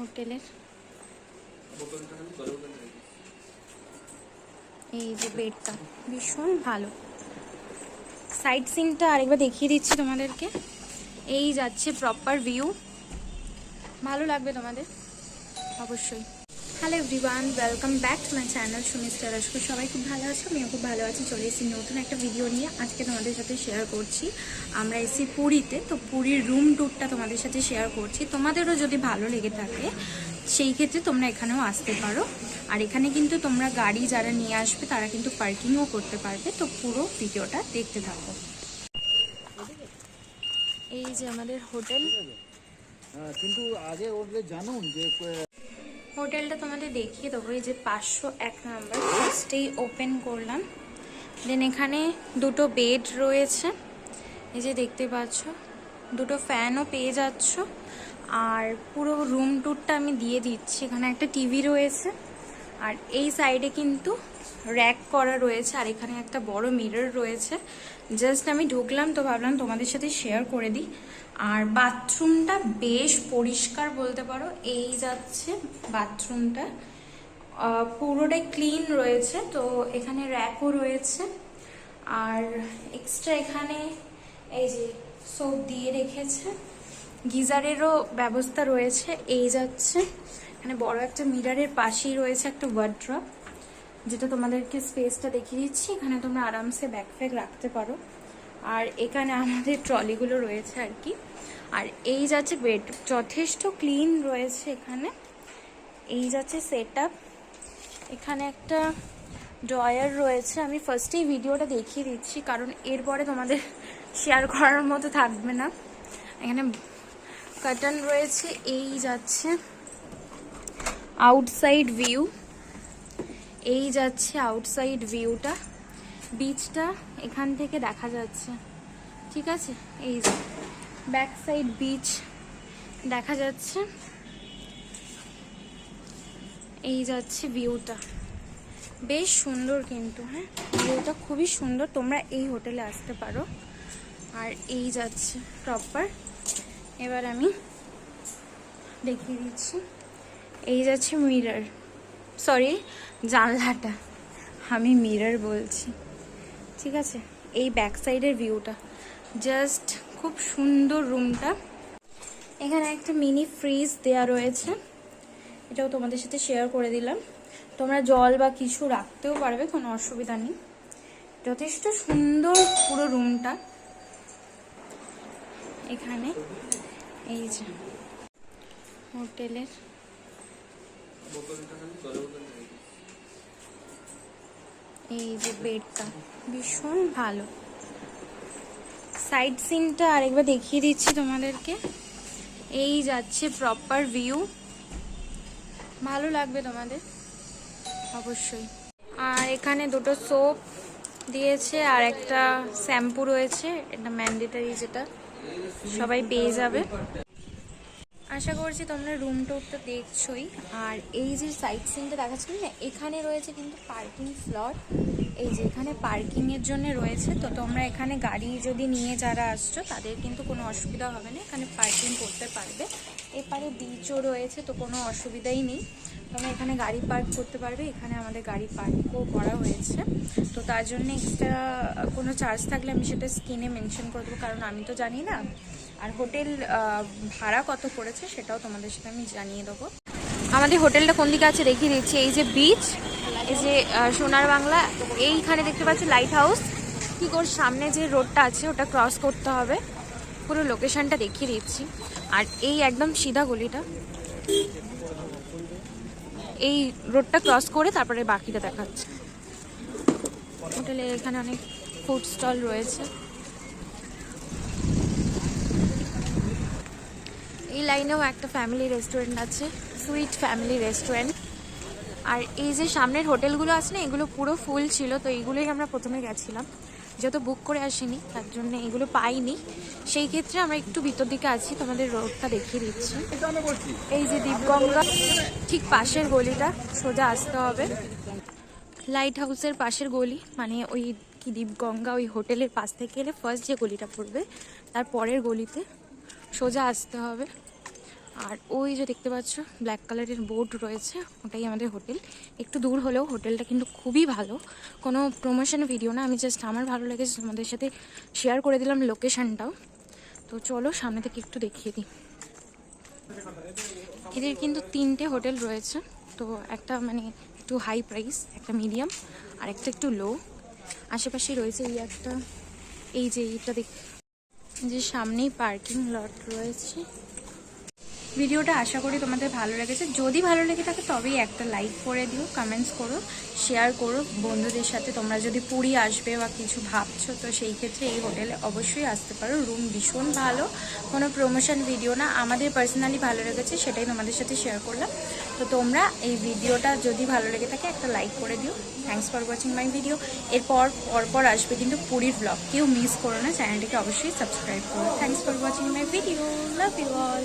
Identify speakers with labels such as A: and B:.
A: হোটেলের। এই যে বেডটা, ভীষণ ভালো। সাইড সিনটা আরেকবার দেখিয়ে দিচ্ছি তোমাদেরকে। এই যাচ্ছে প্রপার ভিউ। ভালো লাগবে তোমাদের? অবশ্যই। Hello everyone welcome back to my channel সুমিস্টার রসকু সবাই খুব ভালো আছো? আমিও খুব ভালো আছি। চলে এসেছি নতুন একটা ভিডিও নিয়ে। আজকে তোমাদের সাথে শেয়ার করছি। আমরা এসেছি পুরীতে। তো পুরীর রুম ট্যুরটা তোমাদের সাথে শেয়ার করছি। তোমাদেরও যদি ভালো লেগে থাকে সেই ক্ষেত্রে তোমরা এখানেও আসতে পারো। আর এখানে কিন্তু তোমরা গাড়ি যারা নিয়ে আসবে তারা কিন্তু পার্কিংও করতে পারবে। তো পুরো ভিডিওটা দেখতে থাকো। এই যে আমাদের হোটেল।
B: হ্যাঁ, কিন্তু আগে ওদের জানুন যে
A: হোটেলটা তোমাদের দেখিয়ে দেবো। এই যে পাঁচশো এক নাম্বার ফার্স্টেই ওপেন করলাম। দেন এখানে দুটো বেড রয়েছে। এই যে দেখতে পাচ্ছ, দুটো ফ্যানও পেয়ে যাচ্ছ। আর পুরো রুম টুরটা আমি দিয়ে দিচ্ছি। এখানে একটা টিভি রয়েছে। আর এই সাইডে কিন্তু র্যাক করা রয়েছে, আর এখানে একটা বড় মিরর রয়েছে। জাস্ট আমি ঢুকলাম তো ভাবলাম তোমাদের সাথে শেয়ার করে দিই। আর বাথরুমটা বেশ পরিষ্কার বলতে পারো, এই যাচ্ছে বাথরুমটা পুরোটাই ক্লিন রয়েছে, তো এখানে র্যাকও রয়েছে। আর এক্সট্রা এখানে এই যে সোপ দিয়ে রেখেছে। গিজারেরও ব্যবস্থা রয়েছে, এই যাচ্ছে। এখানে বড় একটা মিরারের পাশেই রয়েছে একটা ওয়ার্ড্রপ যেটা তোমাদেরকে স্পেসটা দেখিয়ে দিচ্ছি, এখানে তোমরা আরামসে ব্যাগ ফ্যাগ রাখতে পারো। আর এখানে আমাদের ট্রলিগুলো রয়েছে আর কি। আর এই যাচ্ছে বেড যথেষ্ট ক্লিন রয়েছে এখানে। এই যাচ্ছে সেট এখানে একটা ড্রয়ার রয়েছে। আমি ফার্স্টেই ভিডিওটা দেখিয়ে দিচ্ছি, কারণ এরপরে তোমাদের শেয়ার করার মতো থাকবে না। এখানে কার্টন রয়েছে, এই যাচ্ছে আউটসাইড ভিউ এই যাচ্ছে আউটসাইড ভিউটা বিচটা এখান থেকে দেখা যাচ্ছে। ঠিক আছে? এই যে ব্যাক সাইড বিচ দেখা যাচ্ছে। এই যাচ্ছে ভিউটা বেশ সুন্দর কিন্তু হ্যাঁ? ভিউটা খুবই সুন্দর। তোমরা এই হোটেলে আসতে পারো। আর এই যাচ্ছে প্রপার এবার আমি দেখিয়ে দিচ্ছি। এই যাচ্ছে মিরর সরি জানলাটা। আমি মিরর বলছি। ঠিক আছে, এই ব্যাক সাইডের ভিউটা জাস্ট খুব সুন্দর রুমটা এখানে একটা মিনি ফ্রিজ দেয়া রয়েছে। এটাও তোমাদের সাথে শেয়ার করে দিলাম। তোমরা জল বা কিছু রাখতেও পারবে, কোনো অসুবিধা নেই। যথেষ্ট সুন্দর পুরো রুমটা এখানে, এই যে, হোটেলের এই যে বেডটা ভীষণ ভালো। সাইড সিনটা আরেকবার দেখিয়ে দিচ্ছি তোমাদেরকে। এই যাচ্ছে প্রপার ভিউ ভালো লাগবে তোমাদের? অবশ্যই। আর এখানে দুটো সোপ দিয়েছে আর একটা শ্যাম্পু রয়েছে। এটা ম্যান্ডেটারি যেটা, সবাই পেয়ে যাবে। আশা করছি তোমরা রুম টুরটা দেখছোই। আর এই যে সাইট সিনটা দেখাচ্ছিল না, এখানে রয়েছে কিন্তু পার্কিং স্লট এই যে এখানে পার্কিংয়ের জন্য রয়েছে, তো তোমরা এখানে গাড়ি যদি নিয়ে যারা আসছো, তাদের কিন্তু কোনো অসুবিধা হবে না, এখানে পার্কিং করতে পারবে। এপারে বিচও রয়েছে, তো কোনো অসুবিধাই নেই। তোমরা এখানে গাড়ি পার্ক করতে পারবে, এখানে আমাদের গাড়ি পার্কও করা হয়েছে। তো তার জন্য এক্সট্রা কোনো চার্জ থাকলে আমি সেটা স্ক্রিনে মেনশন করে দেবো, কারণ আমি তো জানি না আর হোটেল ভাড়া কত পড়েছে সেটাও তোমাদের সাথে আমি জানিয়ে দেবো। আমাদের হোটেলটা কোন দিকে আছে দেখিয়ে দিচ্ছি, এই যে বিচ এই যে সোনার বাংলা, এইখানে দেখতে পাচ্ছি লাইট হাউস কি করে সামনে যে রোডটা আছে ওটা ক্রস করতে হবে। পুরো লোকেশনটা দেখিয়ে দিচ্ছি। আর এই একদম সিধা গলিটা। এই রোডটা ক্রস করে তারপরে বাকিটা দেখাচ্ছে। হোটেলে এখানে অনেক ফুড স্টল রয়েছে। এই লাইনেও একটা ফ্যামিলি রেস্টুরেন্ট আছে সুইট ফ্যামিলি রেস্টুরেন্ট আর এই যে সামনের হোটেলগুলো আছে না, এগুলো পুরো ফুল ছিল, তো এইগুলোই আমরা প্রথমে গেছিলাম। যেহেতু বুক করে আসিনি, তার জন্য এগুলো পাইনি। সেই ক্ষেত্রে আমরা একটু ভিতর দিকে আছি, তোমাদের রোডটা দেখিয়ে দিচ্ছি। এই যে দীপগঙ্গা, ঠিক পাশের গলিটা, সোজা আসতে হবে। লাইট হাউসের পাশের গলি মানে ওই কি দীপগঙ্গা ওই হোটেলের পাশ থেকে এলে ফার্স্ট যে গলিটা পড়বে, তার পরের গলিতে সোজা আসতে হবে। আর ওই যে দেখতে পাচ্ছ ব্ল্যাক কালারের বোর্ড রয়েছে, ওটাই আমাদের হোটেল একটু দূর হলেও হোটেলটা কিন্তু খুবই ভালো। কোনো প্রমোশন ভিডিও না, আমি জাস্ট আমার ভালো লেগেছে, তোমাদের সাথে শেয়ার করে দিলাম লোকেশনটাও তো চলো, সামনে থেকে একটু দেখিয়ে দিই। এদের কিন্তু তিনটে হোটেল রয়েছে, তো একটা মানে একটু হাই প্রাইস একটা মিডিয়াম আর একটা একটু লো আশেপাশে রয়েছে এই একটা, এই যে এইটা দেখ যে সামনেই পার্কিং লট রয়েছে। ভিডিওটা আশা করি তোমাদের ভালো লেগেছে। যদি ভালো লেগে থাকে তবেই একটা লাইক করে দিও কমেন্টস করো শেয়ার করো। বন্ধুদের সাথে তোমরা যদি পুরী আসবে বা কিছু ভাবছ, তো সেই ক্ষেত্রে এই হোটেলে অবশ্যই আসতে পারো। রুম ভীষণ ভালো, কোনো প্রমোশন ভিডিও না। আমাদের পার্সোনালি ভালো লেগেছে, সেটাই তোমাদের সাথে শেয়ার করলাম। তো তোমরা এই ভিডিওটা যদি ভালো লেগে থাকে একটা লাইক করে দিও। Thanks for watching my video এরপর, পরপর আসবে কিন্তু পুরীর ব্লগ কেউ মিস করো না চ্যানেলটিকে অবশ্যই সাবস্ক্রাইব করো। Thanks for watching my video love you all